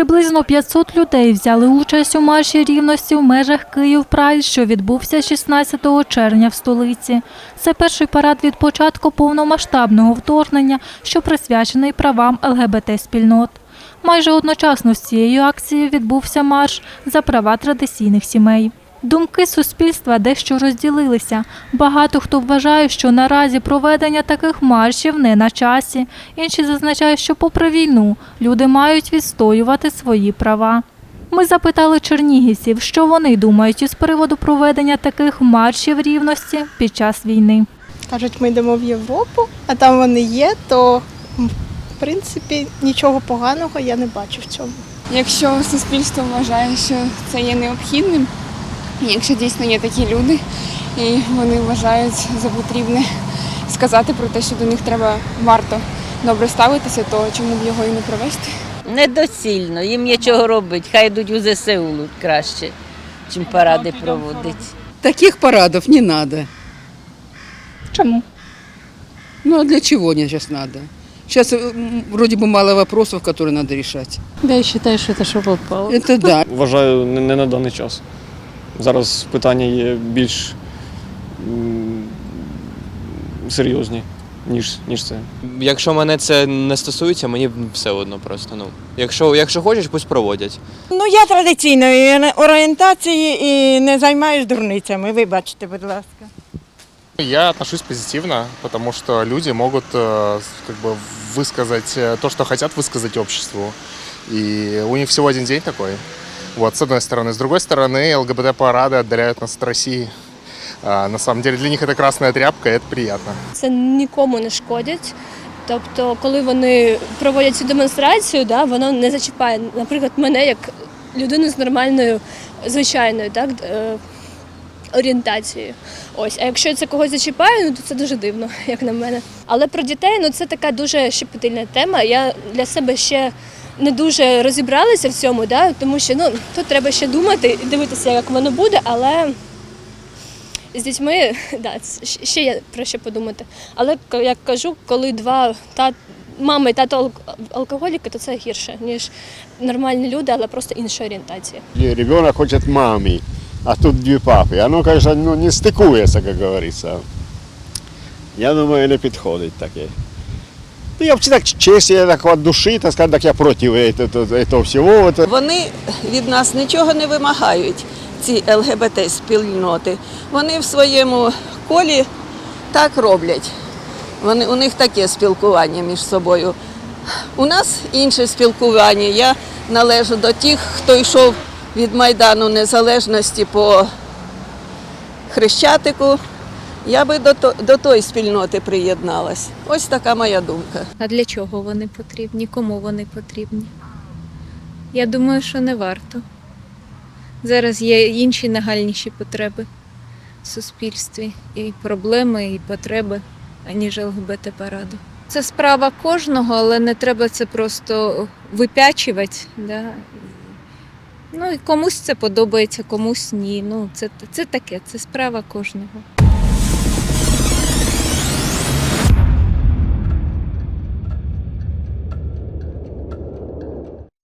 Приблизно 500 людей взяли участь у марші рівності в межах Київ Прайд, що відбувся 16 червня в столиці. Це перший парад від початку повномасштабного вторгнення, що присвячений правам ЛГБТ-спільнот. Майже одночасно з цією акцією відбувся марш за права традиційних сімей. Думки суспільства дещо розділилися. Багато хто вважає, що наразі проведення таких маршів не на часі. Інші зазначають, що попри війну люди мають відстоювати свої права. Ми запитали чернігівців, що вони думають із приводу проведення таких маршів рівності під час війни. Кажуть, ми йдемо в Європу, а там вони є, то в принципі нічого поганого я не бачу в цьому. Якщо суспільство вважає, що це є необхідним, якщо дійсно є такі люди, і вони вважають за потрібне сказати про те, що до них треба варто добре ставитися, то чому б його і не провести? Недоцільно, їм нічого робити, хай йдуть у ЗСУ краще, чим паради проводити. Таких парадов не надо. Чому? Ну а для чего они сейчас надо? Сейчас вроде бы мало вопросов, которые надо решать. Да, я считаю, что это что попало. Это да. Вважаю, не, не на даний час. Зараз питання є більш м, серйозні, ніж, ніж це. Якщо мене це не стосується, мені все одно просто. Ну, якщо, якщо хочеш, пусть проводять. Ну, я традиційної орієнтації і не займаюсь дурницями, вибачте, будь ласка. Я отношусь позитивно, потому что люди могут э, как бы высказать э, то, что хотят высказать обществу. И у них всего один день такой. Вот, с одной стороны. С другой стороны, ЛГБТ-парады отдаляют нас от России. А, на самом деле для них это красная тряпка, и это приятно. це нікому не шкодять. Тобто, коли вони проводять цю демонстрацію, да, воно не зачіпає, наприклад, мене як людину з нормальною, звичайною так, е, орієнтацією. Ось. А якщо це когось зачіпає, ну то це дуже дивно, як на мене. Але про дітей ну, це така дуже щепетильна тема. Я для себе ще не дуже розібралася в цьому, да, тому що ну, тут треба ще думати і дивитися, як воно буде, але. З дітьми да, це щ- ще є про що подумати. Але к- як кажу, коли два та мама і тато алк- алкоголіки, то це гірше, ніж нормальні люди, але просто інша орієнтація. Ребенок хочет мамы, а тут две папы. Оно, конечно, ну, не стыкуется, как говорится. Я думаю, не підходить таке. Ну, я так честь, я так от души, так сказать, так я этого всего. Вот. Вони від нас нічого не вимагають, ці ЛГБТ-спільноти. Вони в своєму колі так роблять. Вони, у них таке спілкування між собою. У нас інше спілкування. Я належу до тих, хто йшов від Майдану Незалежності по Хрещатику. Я би до, то- до тої спільноти приєдналась. Ось така моя думка. А для чого вони потрібні? Кому вони потрібні? Я думаю, що не варто. Зараз є інші нагальніші потреби в суспільстві, і проблеми, і потреби, аніж ЛГБТ-параду. Це справа кожного, але не треба це просто випячувати. Да? Ну і комусь це подобається, комусь ні. Ну, це, це таке, це справа кожного.